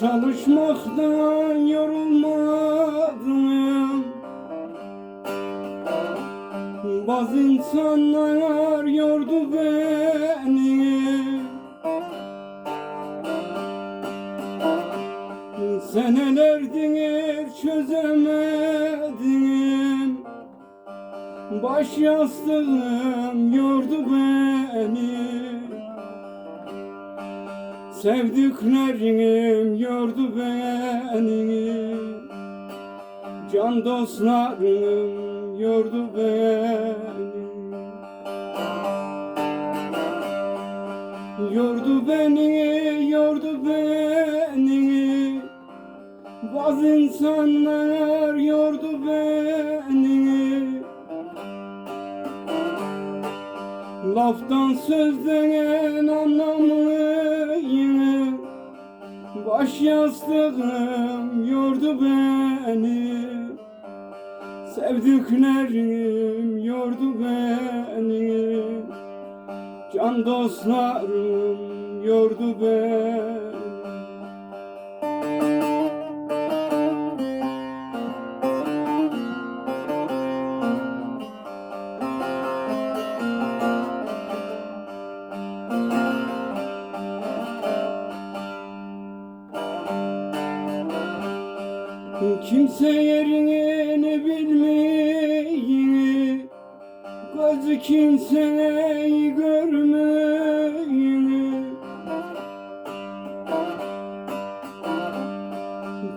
Çalışmaktan yorulmadım. Bazı insanlar yordu beni. Senelerdir çözemedim. Baş yastığım yordu beni Sevdiklerim yordu beni. Can dostlarım yordu beni. Yordu beni, yordu beni. Bazı insanlar yordu beni Laftan sözden anlamlıyım Baş yastığım yordu beni. Sevdiklerim yordu beni. Can dostlarım yordu beni Kimse yerini bilmiyor Gözü kimseyi görmüyor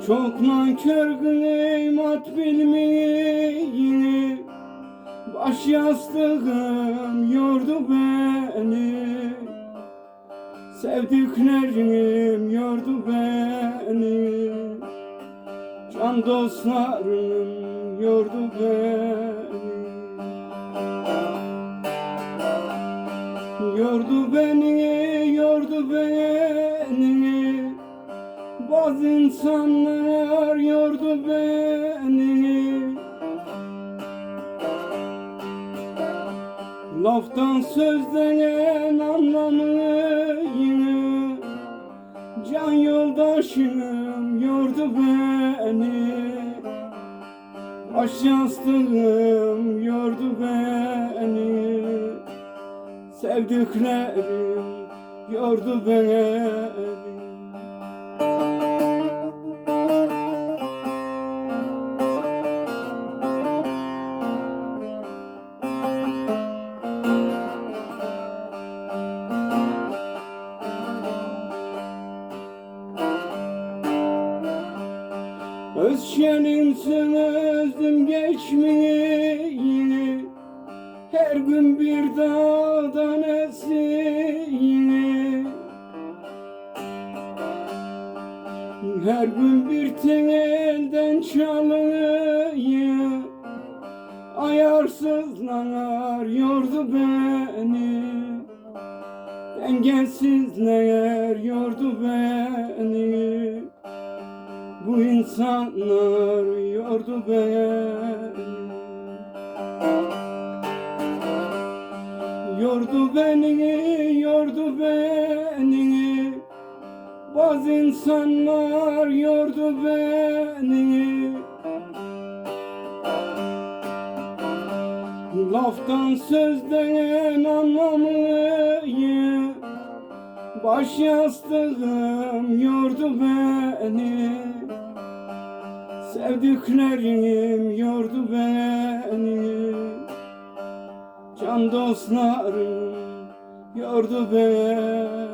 Çok nankör kıymat bilmiyor Baş yastığım yordu beni. Sevdiklerim yordu beni Can dostlarım yordu beni. Yordu beni, yordu beni. Bazı insanlar yordu beni. Laftan sözden anlamlıyım Can yoldaşım yordu beni Baş yastığım yordu beni. Sevdiklerim yordu beni Özşenim özüm geçmeyi Her gün bir dağdan esini Her gün bir telden çalıyı Ayarsızlar yordu beni. Dengesizler yordu beni bu insanlar yordu beni. Yordu beni, yordu beni. Bazı insanlar yordu beni. Laftan sözden anlamlıyım Baş yastığım yordu beni Sevdiklerim yordu beni. Can dostlarım yordu beni